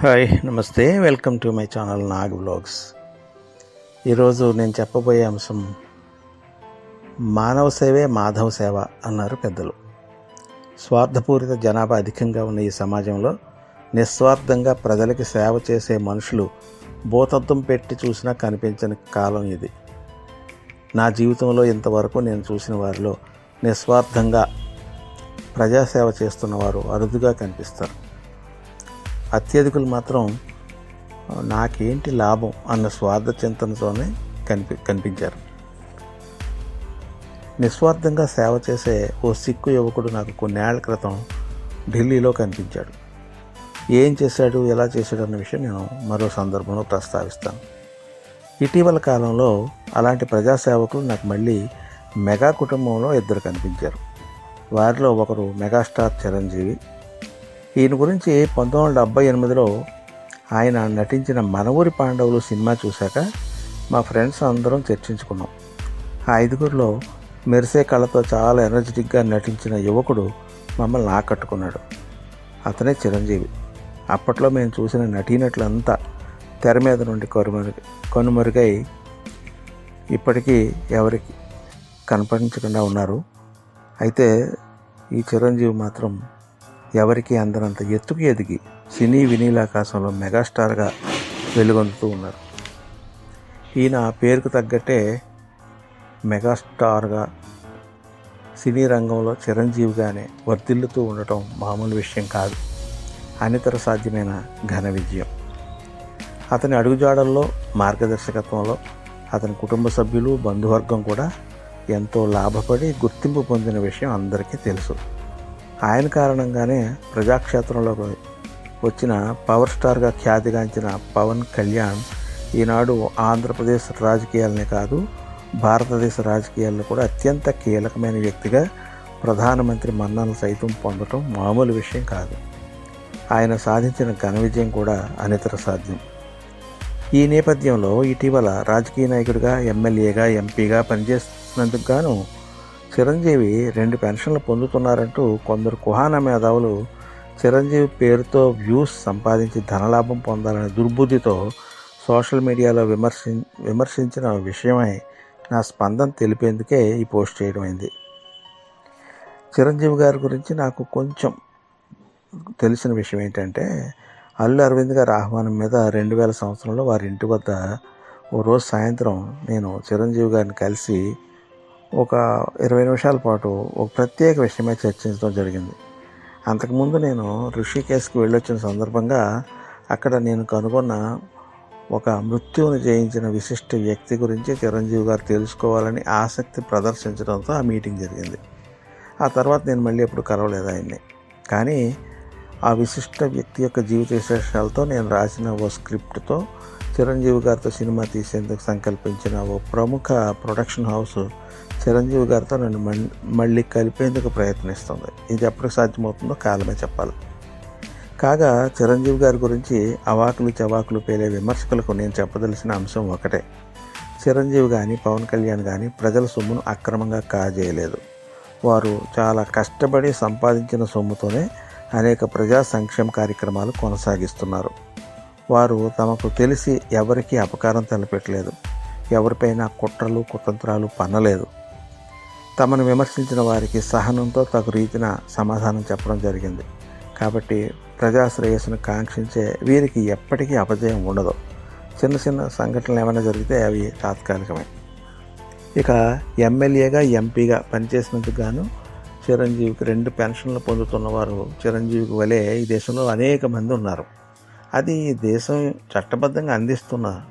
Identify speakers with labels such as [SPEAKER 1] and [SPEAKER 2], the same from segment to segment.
[SPEAKER 1] Hi నమస్తే. Welcome to my channel Nag blogs ఈరోజు నేను చెప్పబోయే అంశం మానవ సేవే మాధవ సేవ అన్నారు పెద్దలు. స్వార్థపూరిత జనాభా అధికంగా ఉన్న ఈ సమాజంలో నిస్వార్థంగా ప్రజలకి సేవ చేసే మనుషులు భూతత్వం పెట్టి చూసినా కనిపించని కాలం ఇది. నా జీవితంలో ఇంతవరకు నేను చూసిన వారిలో నిస్వార్థంగా ప్రజాసేవ చేస్తున్న వారు అరుదుగా కనిపిస్తారు. అత్యధికులు మాత్రం నాకేంటి లాభం? అన్న స్వార్థ చింతనతోనే కనిపి కనిపించారు. నిస్వార్థంగా సేవ చేసే ఓ సిక్కు యువకుడు నాకు కొన్నేళ్ళ క్రితం ఢిల్లీలో కనిపించాడు. ఏం చేశాడు ఎలా చేశాడు అన్న విషయం నేను మరో సందర్భంలో ప్రస్తావిస్తాను. ఇటీవల కాలంలో అలాంటి ప్రజాసేవకులు నాకు మళ్ళీ మెగా కుటుంబంలో ఇద్దరు కనిపించారు. వారిలో ఒకరు మెగాస్టార్ చిరంజీవి ఈయన గురించి పంతొమ్మిది వందల డెబ్బై ఎనిమిదిలో ఆయన నటించిన మనవూరి పాండవులు సినిమా చూశాక మా ఫ్రెండ్స్ అందరం చర్చించుకున్నాం. ఆ ఐదుగురిలో మెరిసే కళతో చాలా ఎనర్జెటిక్గా నటించిన యువకుడు మమ్మల్ని ఆకట్టుకున్నాడు. అతనే చిరంజీవి. అప్పట్లో మేము చూసిన నటీనటులంతా తెర మీద నుండి కనుమరుగు కనుమరుగై ఇప్పటికీ ఎవరికి కనపడించకుండా ఉన్నారు. అయితే ఈ చిరంజీవి మాత్రం ఎవరికి అందనంత ఎత్తుకు ఎదిగి సినీ వినీలాకాశంలో మెగాస్టార్గా వెలుగొందుతూ ఉన్నారు. ఈయన పేరుకు తగ్గట్టే మెగాస్టార్గా సినీ రంగంలో చిరంజీవిగానే వర్ధిల్లుతూ ఉండటం మామూలు విషయం కాదు. అనితర సాధ్యమైన ఘన విజయం. అతని అడుగుజాడల్లో మార్గదర్శకత్వంలో అతని కుటుంబ సభ్యులు బంధువర్గం కూడా ఎంతో లాభపడి గుర్తింపు పొందిన విషయం అందరికీ తెలుసు. ఆయన కారణంగానే ప్రజాక్షేత్రంలోకి వచ్చిన పవర్ స్టార్గా ఖ్యాతిగాంచిన పవన్ కళ్యాణ్ ఈనాడు ఆంధ్రప్రదేశ్ రాజకీయాలనే కాదు భారతదేశ రాజకీయాల్లో కూడా అత్యంత కీలకమైన వ్యక్తిగా ప్రధానమంత్రి మన్నలు సైతం పొందటం మామూలు విషయం కాదు. ఆయన సాధించిన ఘన విజయం కూడా అనితర సాధ్యం. ఈ నేపథ్యంలో ఇటీవల రాజకీయ నాయకుడిగా ఎమ్మెల్యేగా ఎంపీగా పనిచేస్తున్నందుకు గాను చిరంజీవి రెండు పెన్షన్లు పొందుతున్నారంటూ కొందరు కుహాన మేధావులు చిరంజీవి పేరుతో వ్యూస్ సంపాదించి ధనలాభం పొందాలనే దుర్బుద్ధితో సోషల్ మీడియాలో విమర్శి విమర్శించిన విషయమై నా స్పందన తెలిపేందుకే ఈ పోస్ట్ చేయడమైంది చిరంజీవి గారి గురించి నాకు కొంచెం తెలిసిన విషయం ఏంటంటే అల్లు అరవింద్ గారి ఆహ్వానం మీద రెండు వేల సంవత్సరంలో వారి ఇంటి వద్ద ఓ రోజు సాయంత్రం నేను చిరంజీవి గారిని కలిసి ఒక ఇరవై నిమిషాల పాటు ఒక ప్రత్యేక విషయమై చర్చించడం జరిగింది. అంతకుముందు నేను ఋషికేశ్కి వెళ్ళొచ్చిన సందర్భంగా అక్కడ నేను కనుగొన్న ఒక మృత్యువుని జయించిన విశిష్ట వ్యక్తి గురించి చిరంజీవి గారు తెలుసుకోవాలని ఆసక్తి ప్రదర్శించడంతో ఆ మీటింగ్ జరిగింది. ఆ తర్వాత నేను మళ్ళీ ఎప్పుడు కలవలేదు ఆయన్ని. కానీ ఆ విశిష్ట వ్యక్తి యొక్క జీవిత విశేషాలతో నేను రాసిన ఓ స్క్రిప్ట్తో చిరంజీవి గారితో సినిమా తీసేందుకు సంకల్పించిన ఓ ప్రముఖ ప్రొడక్షన్ హౌస్ చిరంజీవి గారితో నన్ను మళ్ళీ కలిపేందుకు ప్రయత్నిస్తుంది. ఇది ఎప్పటికి సాధ్యమవుతుందో కాలమే చెప్పాలి. కాగా చిరంజీవి గారి గురించి అవాకులు చవాకులు పేలే విమర్శకులకు నేను చెప్పదలసిన అంశం ఒకటే. చిరంజీవి కానీ పవన్ కళ్యాణ్ కానీ ప్రజల సొమ్మును అక్రమంగా కాజేయలేదు. వారు చాలా కష్టపడి సంపాదించిన సొమ్ముతోనే అనేక ప్రజా సంక్షేమ కార్యక్రమాలు కొనసాగిస్తున్నారు. వారు తమకు తెలిసి ఎవరికీ అపకారం తలపెట్టలేదు. ఎవరిపైన కుట్రలు కుతంత్రాలు పన్నలేదు తమను విమర్శించిన వారికి సహనంతో తగు రీతిన సమాధానం చెప్పడం జరిగింది. కాబట్టి ప్రజాశ్రేయస్సును కాంక్షించే వీరికి ఎప్పటికీ అపజయం ఉండదు. చిన్న చిన్న సంఘటనలు ఏమైనా జరిగితే అవి తాత్కాలికమే. ఇక ఎమ్మెల్యేగా ఎంపీగా పనిచేసినందుకు గాను చిరంజీవికి రెండు పెన్షన్లు పొందుతున్న వారు చిరంజీవికి వలె ఈ దేశంలో అనేక మంది ఉన్నారు. అది దేశం చట్టబద్ధంగా అందిస్తున్న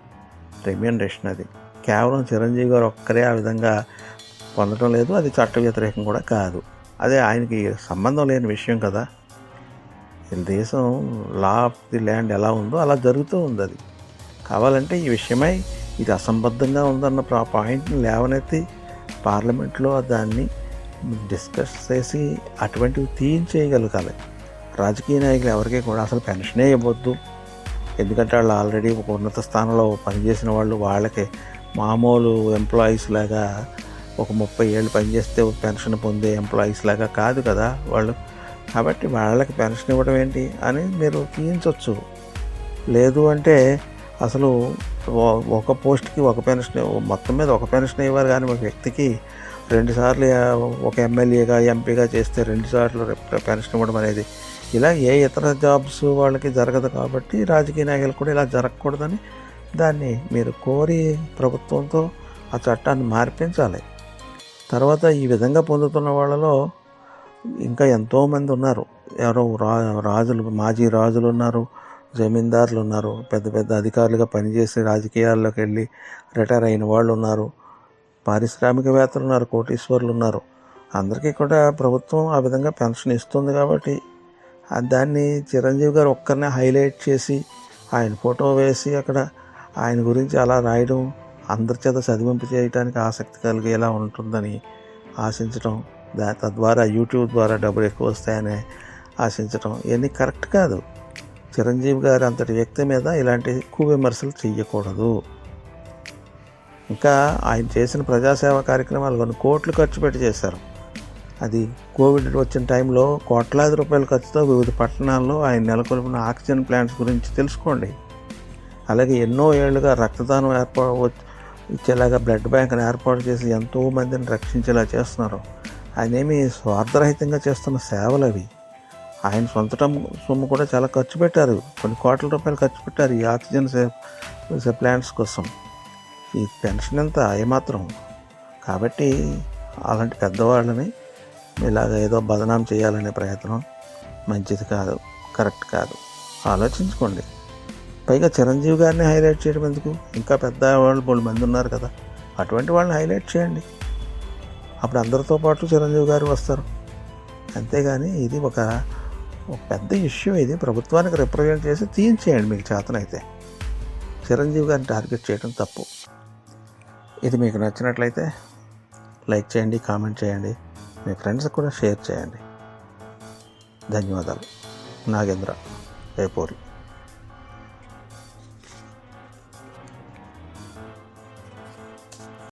[SPEAKER 1] రెమ్యూనరేషన్ అది. కేవలం చిరంజీవి గారు ఒక్కరే ఆ విధంగా పొందడం లేదు అది చట్ట వ్యతిరేకం కూడా కాదు. అదే ఆయనకి సంబంధం లేని విషయం కదా. ఈ దేశం లా ఆఫ్ ది ల్యాండ్ ఎలా ఉందో అలా జరుగుతూ ఉంది అది కావాలంటే ఈ విషయమై ఇది అసంబద్ధంగా ఉందన్న పాయింట్ని లేవనెత్తి పార్లమెంట్లో దాన్ని డిస్కస్ చేసి అటువంటివి తీయించేయగలగాలి రాజకీయ నాయకులు ఎవరికి కూడా అసలు పెన్షనే ఇవ్వద్దు. ఎందుకంటే వాళ్ళు ఆల్రెడీ ఒక ఉన్నత స్థానంలో పనిచేసిన వాళ్ళు వాళ్ళకి మామూలు ఎంప్లాయీస్ లాగా ఒక ముప్పై ఏళ్ళు పనిచేస్తే పెన్షన్ పొందే ఎంప్లాయీస్ లాగా కాదు కదా వాళ్ళు. కాబట్టి వాళ్ళకి పెన్షన్ ఇవ్వడం ఏంటి అని మీరు తీయించవచ్చు లేదు అంటే అసలు ఒక పోస్ట్కి ఒక పెన్షన్ మొత్తం మీద ఒక పెన్షన్ ఇవ్వాలి కానీ ఒక వ్యక్తికి రెండుసార్లు ఒక ఎమ్మెల్యేగా ఎంపీగా చేస్తే రెండుసార్లు పెన్షన్ ఇవ్వడం అనేది ఇలా ఏ ఇతర జాబ్స్ వాళ్ళకి జరగదు కాబట్టి రాజకీయ నాయకులు కూడా ఇలా జరగకూడదని దాన్ని మీరు కోరి ప్రభుత్వంతో ఆ చట్టాన్ని మార్పించాలి. తర్వాత ఈ విధంగా పొందుతున్న వాళ్ళలో ఇంకా ఎంతోమంది ఉన్నారు. ఎవరో రా రాజులు మాజీ రాజులు ఉన్నారు జమీందారులు ఉన్నారు పెద్ద పెద్ద అధికారులుగా పనిచేసి రాజకీయాల్లోకి వెళ్ళి రిటైర్ అయిన వాళ్ళు ఉన్నారు. పారిశ్రామికవేత్తలు ఉన్నారు కోటీశ్వరులు ఉన్నారు. అందరికీ కూడా ప్రభుత్వం ఆ విధంగా పెన్షన్ ఇస్తుంది కాబట్టి దాన్ని చిరంజీవి గారు ఒక్కరినే హైలైట్ చేసి ఆయన ఫోటో వేసి అక్కడ ఆయన గురించి అలా రాయడం అందరి చేత చదివింపు చేయడానికి ఆసక్తి కలిగేలా ఉంటుందని ఆశించడం దా తద్వారా యూట్యూబ్ ద్వారా డబ్బులు ఎక్కువ వస్తాయని ఆశించడం ఇవన్నీ కరెక్ట్ కాదు. చిరంజీవి గారు అంతటి వ్యక్తి మీద ఇలాంటి ఎక్కువ విమర్శలు చేయకూడదు ఇంకా ఆయన చేసిన ప్రజాసేవ కార్యక్రమాలు కొన్ని కోట్లు ఖర్చు పెట్టి చేశారు. అది కోవిడ్ వచ్చిన టైంలో కోట్లాది రూపాయల ఖర్చుతో వివిధ పట్టణాల్లో ఆయన నెలకొల్పిన ఆక్సిజన్ ప్లాంట్స్ గురించి తెలుసుకోండి. అలాగే ఎన్నో ఏళ్ళుగా రక్తదానం ఏర్పాటు ఇచ్చేలాగా బ్లడ్ బ్యాంక్ని ఏర్పాటు చేసి ఎంతో మందిని రక్షించేలా చేస్తున్నారు. ఆయనేమి స్వార్థరహితంగా చేస్తున్న సేవలు అవి. ఆయన సొంత సొమ్ము కూడా చాలా ఖర్చు పెట్టారు. కొన్ని కోట్ల రూపాయలు ఖర్చు పెట్టారు ఈ ఆక్సిజన్ ప్లాంట్స్ కోసం. ఈ పెన్షన్ ఎంత ఏమాత్రం? కాబట్టి అలాంటి పెద్దవాళ్ళని ఇలాగ ఏదో బదనాం చేయాలనే ప్రయత్నం మంచిది కాదు కరెక్ట్ కాదు. ఆలోచించుకోండి. పైగా చిరంజీవి గారిని హైలైట్ చేయడం ఎందుకు? ఇంకా పెద్ద వాళ్ళు మూడు మంది ఉన్నారు కదా. అటువంటి వాళ్ళని హైలైట్ చేయండి. అప్పుడు అందరితో పాటు చిరంజీవి గారు వస్తారు. అంతేగాని ఇది ఒక పెద్ద ఇష్యూ ఇది. ప్రభుత్వానికి రిప్రజెంట్ చేసి తీయించేయండి మీకు చేతనైతే. చిరంజీవి గారిని టార్గెట్ చేయడం తప్పు. ఇది మీకు నచ్చినట్లయితే లైక్ చేయండి కామెంట్ చేయండి. మీ ఫ్రెండ్స్కి కూడా షేర్ చేయండి. ధన్యవాదాలు. నాగేంద్ర రేపూరి